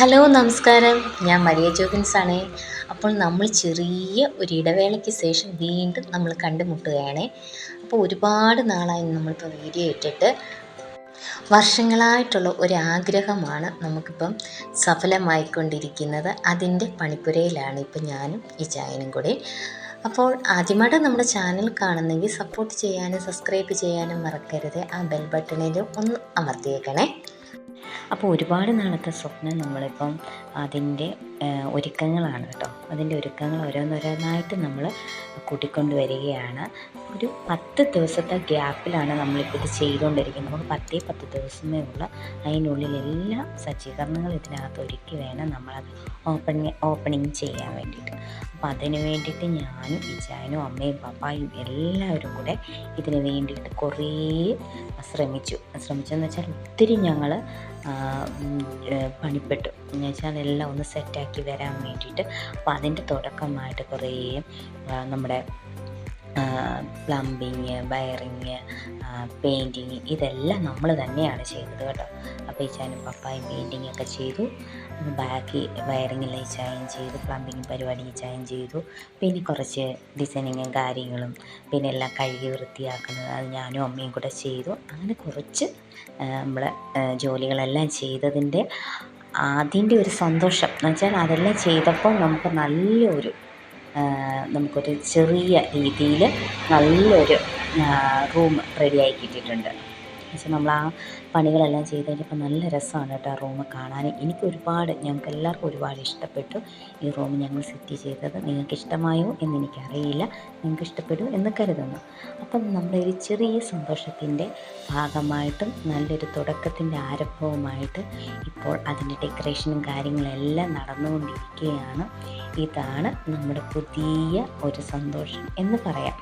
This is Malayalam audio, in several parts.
ഹലോ നമസ്കാരം. ഞാൻ മരിയ ജോബിൻസ് ആണ്. അപ്പോൾ നമ്മൾ ചെറിയ ഒരു ഇടവേളയ്ക്ക് ശേഷം വീണ്ടും നമ്മൾ കണ്ടുമുട്ടുകയാണ്. അപ്പോൾ ഒരുപാട് നാളായി നമ്മളിപ്പോൾ വീഡിയോ ഇട്ടിട്ട്. വർഷങ്ങളായിട്ടുള്ള ഒരു ആഗ്രഹമാണ് നമുക്കിപ്പം സഫലമായിക്കൊണ്ടിരിക്കുന്നത്. അതിന്റെ പണിപ്പുരയിലാണ് ഇപ്പം ഞാനും ഈ ചായനും കൂടി. അപ്പോൾ ആദ്യമായിട്ട് നമ്മുടെ ചാനൽ കാണുന്നെങ്കിൽ സപ്പോർട്ട് ചെയ്യാനും സബ്സ്ക്രൈബ് ചെയ്യാനും മറക്കരുത്. ആ ബെൽ ബട്ടണിലും ഒന്ന് അമർത്തിയേക്കണേ. അപ്പോൾ ഒരുപാട് നാളത്തെ സ്വപ്നം നമ്മളിപ്പം അതിന്റെ ഒരുക്കങ്ങളാണ് കേട്ടോ. അതിന്റെ ഒരുക്കങ്ങൾ ഓരോന്നോരോന്നായിട്ട് നമ്മൾ കൂട്ടിക്കൊണ്ട് വരികയാണ് ഒരു പത്ത് ദിവസത്തെ ഗ്യാപ്പിലാണ് നമ്മളിപ്പോൾ ഇത് ചെയ്തുകൊണ്ടിരിക്കുന്നത്. നമുക്ക് പത്തേ പത്ത് ദിവസമേ ഉള്ളൂ. അതിനുള്ളിൽ എല്ലാ സജ്ജീകരണങ്ങളും ഇതിനകത്ത് ഒരുക്കി വേണം നമ്മളത് ഓപ്പണിങ് ഓപ്പണിങ് ചെയ്യാൻ വേണ്ടിയിട്ട്. അപ്പോൾ അതിന് വേണ്ടിയിട്ട് ഞാനും ഇച്ചായനും അമ്മയും പപ്പായും എല്ലാവരും കൂടെ ഇതിന് വേണ്ടിയിട്ട് കുറേ ശ്രമിച്ചു. ശ്രമിച്ചെന്ന് വെച്ചാൽ ഒത്തിരി ഞങ്ങൾ പണിപ്പെട്ടു. എന്ന് വെച്ചാൽ എല്ലാം ഒന്ന് സെറ്റാക്കി വരാൻ വേണ്ടിയിട്ട്. അപ്പോൾ അതിന്റെ തുടക്കമായിട്ട് കുറേ നമ്മുടെ പ്ലംബിങ് വയറിങ് പെയിന്റിങ് ഇതെല്ലാം നമ്മൾ തന്നെയാണ് ചെയ്തത് കേട്ടോ. അപ്പോൾ ഈ ചാനും പപ്പായും പെയിന്റിങ് ഒക്കെ ചെയ്തു. ബാക്കി വയറിങ്ങെല്ലാം ചായം ചെയ്തു പ്ലംബിങ് പരിപാടി ചായം ചെയ്തു. പിന്നെ കുറച്ച് ഡിസൈനിങ്ങും കാര്യങ്ങളും പിന്നെ എല്ലാം കഴുകി വൃത്തിയാക്കുന്നത് അത് ഞാനും അമ്മയും കൂടെ ചെയ്തു. അങ്ങനെ കുറച്ച് നമ്മളെ ജോലികളെല്ലാം ചെയ്തതിന്റെ അതിന്റെ ഒരു സന്തോഷം എന്ന് വെച്ചാൽ അതെല്ലാം ചെയ്തപ്പോൾ നമുക്ക് നല്ലൊരു നമുക്കൊരു ചെറിയ രീതിയിൽ നല്ലൊരു റൂം റെഡിയായി കിട്ടിയിട്ടുണ്ട്. എന്നുവെച്ചാൽ നമ്മൾ ആ പണികളെല്ലാം ചെയ്ത് കഴിഞ്ഞപ്പോൾ നല്ല രസമാണ് കേട്ടോ ആ റൂം കാണാൻ. എനിക്ക് ഒരുപാട് ഞങ്ങൾക്ക് എല്ലാവർക്കും ഒരുപാട് ഇഷ്ടപ്പെട്ടു ഈ റൂം ഞങ്ങൾ സെറ്റ് ചെയ്തത്. നിങ്ങൾക്ക് ഇഷ്ടമായോ എന്ന് എനിക്കറിയില്ല. നിങ്ങൾക്ക് ഇഷ്ടപ്പെടും എന്ന് കരുതുന്നു. അപ്പം നമ്മുടെ ഒരു ചെറിയ സന്തോഷത്തിന്റെ ഭാഗമായിട്ടും നല്ലൊരു തുടക്കത്തിന്റെ ആരംഭവുമായിട്ട് ഇപ്പോൾ അതിന്റെ ഡെക്കറേഷനും കാര്യങ്ങളെല്ലാം നടന്നുകൊണ്ടിരിക്കുകയാണ്. ഇതാണ് നമ്മുടെ പുതിയ ഒരു സന്തോഷം എന്ന് പറയാം.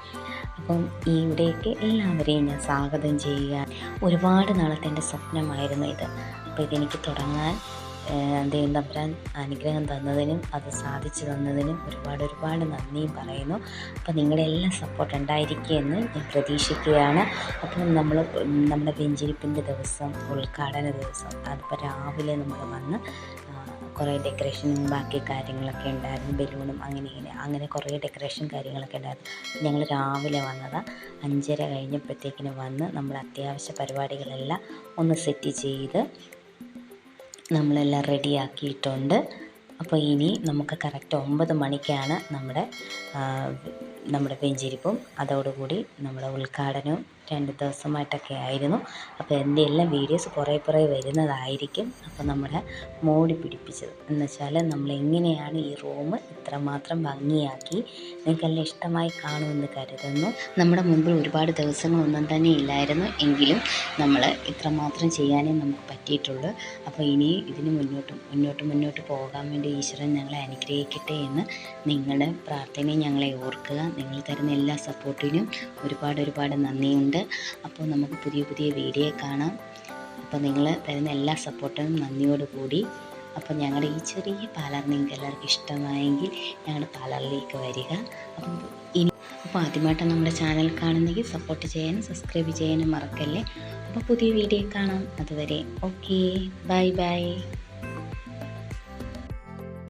അപ്പം ഇവിടേക്ക് എല്ലാവരെയും ഞാൻ സ്വാഗതം ചെയ്യുക ഒരുപാട് നാളത്തെ എന്റെ സ്വപ്നമായിരുന്നു ഇത്. അപ്പോൾ ഇതെനിക്ക് തുടങ്ങാൻ ദൈവം തമ്പുരാൻ അനുഗ്രഹം തന്നതിനും അത് സാധിച്ചു തന്നതിനും ഒരുപാട് ഒരുപാട് നന്ദിയും പറയുന്നു. അപ്പോൾ നിങ്ങളുടെ എല്ലാ സപ്പോർട്ട് ഉണ്ടായിരിക്കുമെന്ന് ഞാൻ പ്രതീക്ഷിക്കുകയാണ്. അപ്പം നമ്മൾ നമ്മുടെ വെഞ്ചിരിപ്പിന്റെ ദിവസം ഉദ്ഘാടന ദിവസം അതിപ്പോൾ രാവിലെ നമ്മൾ വന്ന് കുറേ ഡെക്കറേഷനും ബാക്കി കാര്യങ്ങളൊക്കെ ഉണ്ടായിരുന്നു. ബലൂണും അങ്ങനെ ഇങ്ങനെ അങ്ങനെ കുറേ ഡെക്കറേഷൻ കാര്യങ്ങളൊക്കെ ഉണ്ടായിരുന്നു. ഞങ്ങൾ രാവിലെ വന്നത് അഞ്ചര കഴിഞ്ഞപ്പോഴത്തേക്കിന് വന്ന് നമ്മൾ അത്യാവശ്യ പരിപാടികളെല്ലാം ഒന്ന് സെറ്റ് ചെയ്ത് നമ്മളെല്ലാം റെഡിയാക്കിയിട്ടുണ്ട് അപ്പോൾ ഇനി നമുക്ക് കറക്റ്റ് ഒമ്പത് മണിക്കാണ് നമ്മുടെ നമ്മുടെ പെഞ്ചിരിപ്പും അതോടുകൂടി നമ്മുടെ ഉദ്ഘാടനവും രണ്ട് ദിവസമായിട്ടൊക്കെ ആയിരുന്നു. അപ്പോൾ എന്റെ എല്ലാം വീഡിയോസ് കുറേ കുറേ വരുന്നതായിരിക്കും അപ്പോൾ നമ്മുടെ മോടി പിടിപ്പിച്ചത്. എന്ന് വെച്ചാൽ നമ്മൾ എങ്ങനെയാണ് ഈ റൂം ഇത്രമാത്രം ഭംഗിയാക്കി നിങ്ങൾക്കെല്ലാം ഇഷ്ടമായി കാണുമെന്ന് കരുതുന്നു. നമ്മുടെ മുമ്പിൽ ഒരുപാട് ദിവസങ്ങളൊന്നും തന്നെ ഇല്ലായിരുന്നു എങ്കിലും നമ്മൾ ഇത്രമാത്രം ചെയ്യാനേ നമുക്ക് പറ്റിയിട്ടുള്ളൂ. അപ്പോൾ ഇനി ഇതിന് മുന്നോട്ട് മുന്നോട്ട് മുന്നോട്ട് പോകാൻ വേണ്ടി ഈശ്വരൻ ഞങ്ങളെ അനുഗ്രഹിക്കട്ടെ എന്ന് നിങ്ങളുടെ പ്രാർത്ഥനയും ഞങ്ങളെ ഓർക്കുക. നിങ്ങൾ തരുന്ന എല്ലാ സപ്പോർട്ടിനും ഒരുപാട് ഒരുപാട് നന്ദിയുണ്ട്. അപ്പോൾ നമുക്ക് പുതിയ പുതിയ വീഡിയോ കാണാം. അപ്പോൾ നിങ്ങൾ തരുന്ന എല്ലാ സപ്പോർട്ടിനും നന്ദിയോടുകൂടി അപ്പോൾ ഞങ്ങളുടെ ഈ ചെറിയ പാലർ നിങ്ങൾക്ക് എല്ലാവർക്കും ഇഷ്ടമായെങ്കിൽ ഞങ്ങളുടെ പാലറിലേക്ക് വരിക. അപ്പം ഇനി അപ്പോൾ ആദ്യമായിട്ട് നമ്മുടെ ചാനൽ കാണുന്നെങ്കിൽ സപ്പോർട്ട് ചെയ്യാനും സബ്സ്ക്രൈബ് ചെയ്യാനും മറക്കല്ലേ. അപ്പോൾ പുതിയ വീഡിയോ കാണാം. അതുവരെ ഓക്കെ ബൈ ബൈ